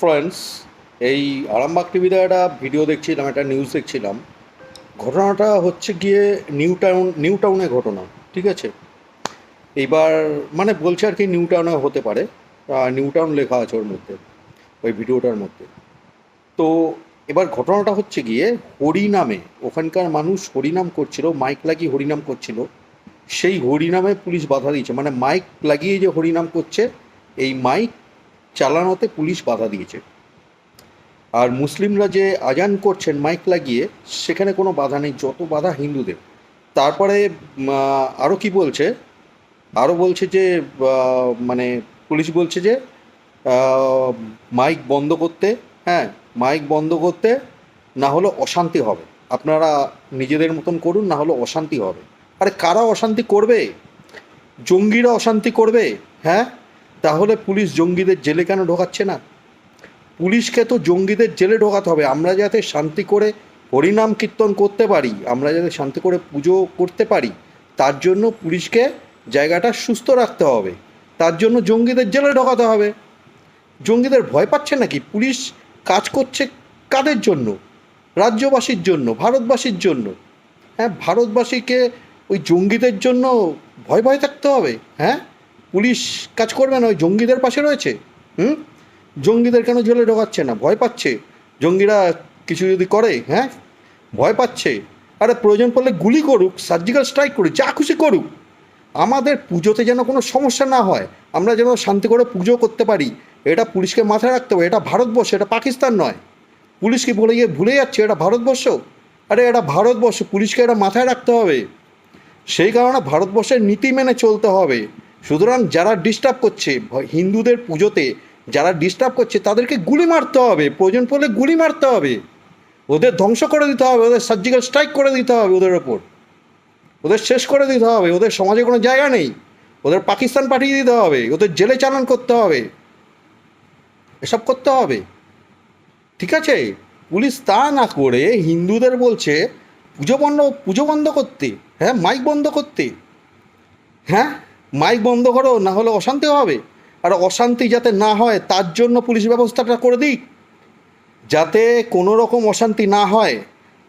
Friends এই আরামবাগ টিভিতে একটা ভিডিও দেখছিলাম, একটা নিউজ দেখছিলাম। ঘটনাটা হচ্ছে গিয়ে নিউ টাউন নিউ টাউনের ঘটনা, ঠিক আছে? এইবার মানে বলছে আর কি নিউ টাউনে হতে পারে নিউ টাউন লেখা আছে ওর মধ্যে, ওই ভিডিওটার মধ্যে। তো এবার ঘটনাটা হচ্ছে গিয়ে হরিনামে, ওখানকার মানুষ হরিনাম করছিল, মাইক লাগিয়ে হরিনাম করছিল। সেই হরিনামে পুলিশ বাধা দিয়েছে মানে মাইক লাগিয়ে যে হরিনাম করছে, এই মাইক চালানোতে পুলিশ বাধা দিয়েছে। আর মুসলিমরা যে আজান করছেন, মাইক লাগিয়ে, সেখানে কোনো বাধা নেই, যত বাধা হিন্দুদের। তারপরে আরও কি বলছে? আরও বলছে যে মানে পুলিশ বলছে যে মাইক বন্ধ করতে হ্যাঁ মাইক বন্ধ করতে, না হলে অশান্তি হবে। আপনারা নিজেদের মতন করুন, না হলে অশান্তি হবে। আরে কারা অশান্তি করবে? জঙ্গিরা অশান্তি করবে? হ্যাঁ? তাহলে পুলিশ জঙ্গিদের জেলে কেন ঢোকাচ্ছে না? পুলিশকে তো জঙ্গিদের জেলে ঢোকাতে হবে। আমরা যাতে শান্তি করে হরিনাম কীর্তন করতে পারি, আমরা যাতে শান্তি করে পুজো করতে পারি, তার জন্য পুলিশকে জায়গাটা সুস্থ রাখতে হবে। তার জন্য জঙ্গিদের জেলে ঢোকাতে হবে। জঙ্গিদের ভয় পাচ্ছে নাকি? পুলিশ কাজ করছে কাদের জন্য? রাজ্যবাসীর জন্য, ভারতবাসীর জন্য। হ্যাঁ ভারতবাসীকে ওই জঙ্গিদের জন্য ভয় ভয় থাকতে হবে হ্যাঁ? পুলিশ কাজ করবে না, ওই জঙ্গিদের পাশে রয়েছে। হুম? জঙ্গিদের কেন জেলে ঢোকাচ্ছে না? ভয় পাচ্ছে। জঙ্গিরা কিছু যদি করে হ্যাঁ? ভয় পাচ্ছে। আরে প্রয়োজন পড়লে গুলি করুক সার্জিক্যাল স্ট্রাইক করুক, যা খুশি করুক। আমাদের পুজোতে যেন কোনো সমস্যা না হয়, আমরা যেন শান্তি করে পুজো করতে পারি। এটা পুলিশকে মাথায় রাখতে হবে। এটা ভারতবর্ষ, এটা পাকিস্তান নয়। পুলিশকে বলে গিয়ে ভুলে যাচ্ছে এটা ভারতবর্ষ? আরে এটা ভারতবর্ষ, পুলিশকে এটা মাথায় রাখতে হবে। সেই কারণে ভারতবর্ষের নীতি মেনে চলতে হবে। সুতরাং যারা ডিস্টার্ব করছে হিন্দুদের পুজোতে যারা ডিস্টার্ব করছে, তাদেরকে গুলি মারতে হবে। প্রয়োজন পড়লে গুলি মারতে হবে। ওদের ধ্বংস করে দিতে হবে, ওদের সার্জিক্যাল স্ট্রাইক করে দিতে হবে ওদের ওপর। ওদের শেষ করে দিতে হবে, ওদের সমাজে কোনো জায়গা নেই। ওদের পাকিস্তান পাঠিয়ে দিতে হবে, ওদের জেলে চালান করতে হবে। এসব করতে হবে। ঠিক আছে? পুলিশ তা না করে হিন্দুদের বলছে, পুজো বন্ধ পুজো বন্ধ করতে। হ্যাঁ মাইক বন্ধ করতে। হ্যাঁ? মাইক বন্ধ করো, না হলে অশান্তি হবে। আর অশান্তি যাতে না হয়, তার জন্য পুলিশ ব্যবস্থাটা করে দিক যাতে কোনো রকম অশান্তি না হয়,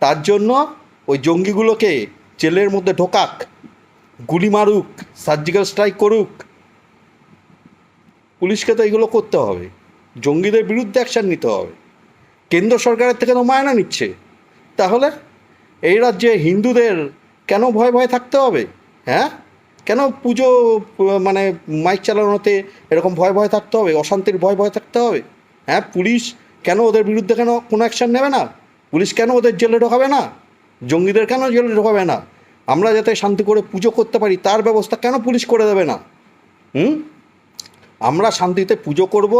তার জন্য ওই জঙ্গিগুলোকে জেলের মধ্যে ঢোকাক, গুলি মারুক সার্জিক্যাল স্ট্রাইক করুক। পুলিশকে তো এগুলো করতে হবে। জঙ্গিদের বিরুদ্ধে অ্যাকশান নিতে হবে। কেন্দ্র সরকারের থেকে তো মায়না নিচ্ছে। তাহলে এই রাজ্যে হিন্দুদের কেন ভয় ভয় থাকতে হবে? হ্যাঁ? কেন পুজো মানে মাইক চালানোতে এরকম ভয় ভয় থাকতে হবে? অশান্তির ভয় ভয় থাকতে হবে? হ্যাঁ পুলিশ কেন ওদের বিরুদ্ধে কেন কোনো অ্যাকশান নেবে না? পুলিশ কেন ওদের জেলে ঢোকাবে না? জঙ্গিদের কেন জেলে ঢোকাবে না? আমরা যাতে শান্তি করে পুজো করতে পারি, তার ব্যবস্থা কেন পুলিশ করে দেবে না? হুম? আমরা শান্তিতে পুজো করব,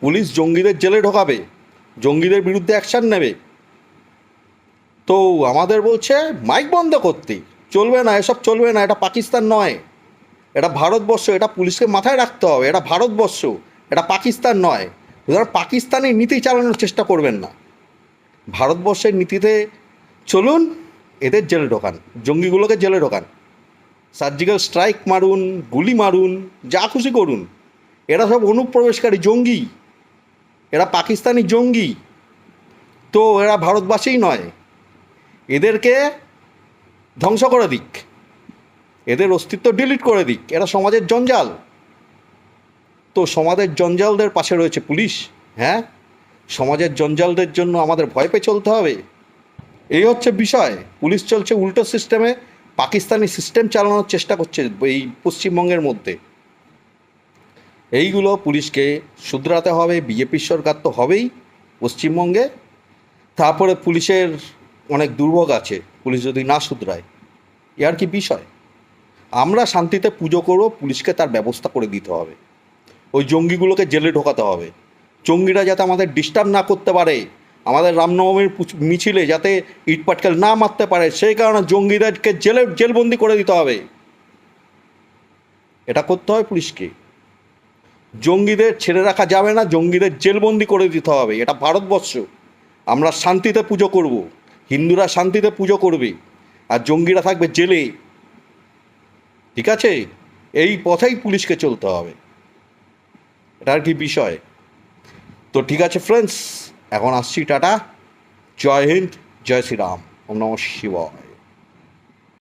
পুলিশ জঙ্গিদের জেলে ঢোকাবে, জঙ্গিদের বিরুদ্ধে অ্যাকশান নেবে। তো আমাদের বলছে মাইক বন্ধ করতে। চলবে না, এসব চলবে না, এটা পাকিস্তান নয়। এটা ভারতবর্ষ, এটা পুলিশকে মাথায় রাখতে হবে, এটা ভারতবর্ষ, এটা পাকিস্তান নয়। সুতরাং পাকিস্তানের নীতি চালানোর চেষ্টা করবেন না। ভারতবর্ষের নীতিতে চলুন, এদের জেলে ঢোকান, জঙ্গিগুলোকে জেলে ঢোকান। সার্জিক্যাল স্ট্রাইক মারুন, গুলি মারুন, যা খুশি করুন। এরা সব অনুপ্রবেশকারী জঙ্গি। এরা পাকিস্তানি জঙ্গি। তো এরা ভারতবাসীই নয়। এদেরকে ধ্বংস করে দিক। এদের অস্তিত্ব ডিলিট করে দিক। এরা সমাজের জঞ্জাল। তো সমাজের জঞ্জালদের পাশে রয়েছে পুলিশ হ্যাঁ? সমাজের জঞ্জালদের জন্য আমাদের ভয় পেয়ে চলতে হবে। এই হচ্ছে বিষয়। পুলিশ চলছে উল্টো সিস্টেমে পাকিস্তানি সিস্টেম চালানোর চেষ্টা করছে এই পশ্চিমবঙ্গের মধ্যে। এইগুলো পুলিশকে শুধরাতে হবে বিজেপির সরকার তো হবেই পশ্চিমবঙ্গে। তারপরে পুলিশের অনেক দুর্ভোগ আছে, পুলিশ যদি না শুধরায়। এ আর কি বিষয়? আমরা শান্তিতে পুজো করব, পুলিশকে তার ব্যবস্থা করে দিতে হবে। ওই জঙ্গিগুলোকে জেলে ঢোকাতে হবে। জঙ্গিরা যাতে আমাদের ডিস্টার্ব না করতে পারে, আমাদের রামনবমীর মিছিলে যাতে ইট পাটকেল না মারতে পারে, সেই কারণে জঙ্গিদেরকে জেলে, জেলবন্দি করে দিতে হবে। এটা করতে হবে পুলিশকে। জঙ্গিদের ছেড়ে রাখা যাবে না, জঙ্গিদের জেলবন্দি করে দিতে হবে। এটা ভারতবর্ষ। আমরা শান্তিতে পুজো করব। হিন্দুরা শান্তিতে পুজো করবে। আর জঙ্গিরা থাকবে জেলে। ঠিক আছে? এই পথেই পুলিশকে চলতে হবে। এটা আর কি বিষয়। তো ঠিক আছে ফ্রেন্ডস এখন আসছি, টাটা। জয় হিন্দ, জয় শ্রীরাম। ওম নম শিবায়।